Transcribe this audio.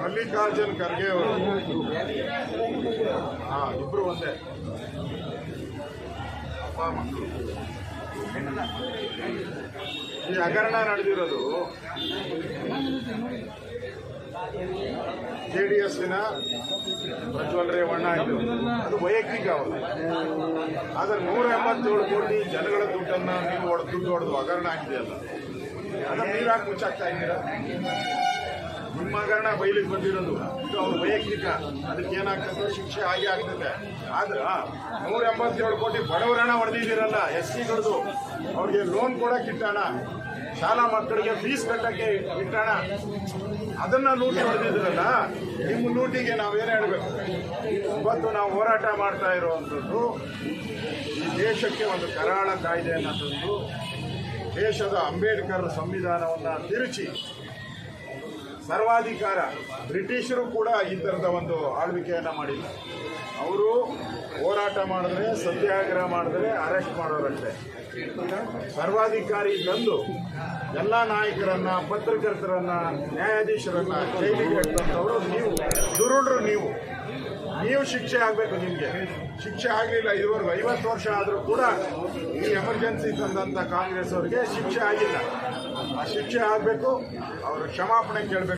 ಮಲ್ಲಿಕಾರ್ಜುನ್ ಖರ್ಗೆ ಅವರು. ಹಾ ಇಬ್ರು ಒಂದೇ. ಅಪ್ಪ ಮಕ್ಕಳು. ಈ ಹಗರಣ ನಡೆದಿರೋದು ಜೆ ಡಿ ಎಸ್ಸಿನ ಪ್ರಜ್ವಲ್ ರೇವಣ್ಣ ಇದು. ಅದು ವೈಯಕ್ತಿಕ ಅವರು. ಆದ್ರೆ ನೂರ ಎಂಬತ್ತೇಳು ಕೋಟಿ ಜನಗಳ ದುಡ್ಡನ್ನ ನೀವು ದುಡ್ಡು ಹೊಡೆದು ಹಗರಣ ಆಗಿದೆಯಲ್ಲ ಅದನ್ನ ನೀರಾಗಿ ಮುಚ್ಚಾಕ್ತಾ ಇದ್ದೀರಾ? ನಿಮ್ಮ ಹಗರಣ ಬಯಲಿಗೆ ಬಂದಿರೋದು. ಇದು ಅವ್ರ ವೈಯಕ್ತಿಕ. ಅದಕ್ಕೆ ಏನಾಗ್ತದೆ? ಶಿಕ್ಷೆ ಹಾಗೆ ಆಗ್ತದೆ. ಆದ್ರೆ ನೂರ ಎಂಬತ್ತೇಳು ಕೋಟಿ ಬಡವರಣ ಹೊಡೆದಿದ್ದೀರಲ್ಲ ಎಸ್ ಸಿಗಳದು ಅವ್ರಿಗೆ ಲೋನ್ ಕೊಡಕ್ಕೆ ಇಟ್ಟಣ. ಶಾಲಾ ಮಕ್ಕಳಿಗೆ ಫೀಸ್ ಕಟ್ಟಕ್ಕೆ ಇಟ್ಟಣ. ಅದನ್ನ ಲೂಟಿ ಹೊಡೆದಿದ್ರಲ್ಲ ನಿಮ್ಮ ಲೂಟಿಗೆ ನಾವೇನು ಹೇಳಬೇಕು? ಇವತ್ತು ನಾವು ಹೋರಾಟ ಮಾಡ್ತಾ ಇರುವಂಥದ್ದು, ಈ ದೇಶಕ್ಕೆ ಒಂದು ಕರಾಳ ಕಾಯ್ದೆಯನ್ನು ತಂದು ದೇಶದ ಅಂಬೇಡ್ಕರ್ ಸಂವಿಧಾನವನ್ನು ತಿರುಚಿ ಸರ್ವಾಧಿಕಾರ. ಬ್ರಿಟಿಷರು ಕೂಡ ಈ ಥರದ ಒಂದು ಆಳ್ವಿಕೆಯನ್ನು ಮಾಡಿಲ್ಲ. ಅವರು ಹೋರಾಟ ಮಾಡಿದ್ರೆ, ಸತ್ಯಾಗ್ರಹ ಮಾಡಿದ್ರೆ, ಅರೆಸ್ಟ್ ಮಾಡೋರಷ್ಟೇ. ಸರ್ವಾಧಿಕಾರಿ ತಂದು ಎಲ್ಲ ನಾಯಕರನ್ನ, ಪತ್ರಕರ್ತರನ್ನ, ನ್ಯಾಯಾಧೀಶರನ್ನ ಜೈಲಿಗೆ ಹಾಕ್ತಂಥವ್ರು ನೀವು. ದುರುಡ್ರು ನೀವು. ನೀವು ಶಿಕ್ಷೆ ಆಗಬೇಕು ನಿಮಗೆ. ಶಿಕ್ಷೆ ಆಗಲಿಲ್ಲ ಇದುವರೆಗೂ ಐವತ್ತು ವರ್ಷ ಆದರೂ ಕೂಡ ಈ ಎಮರ್ಜೆನ್ಸಿ ತಂದಂಥ ಕಾಂಗ್ರೆಸ್ ಅವರಿಗೆ ಶಿಕ್ಷೆ ಆಗಿಲ್ಲ. ಆ ಶಿಕ್ಷೆ ಆಗಬೇಕು, ಅವರು ಕ್ಷಮಾಪಣೆ ಕೇಳಬೇಕು.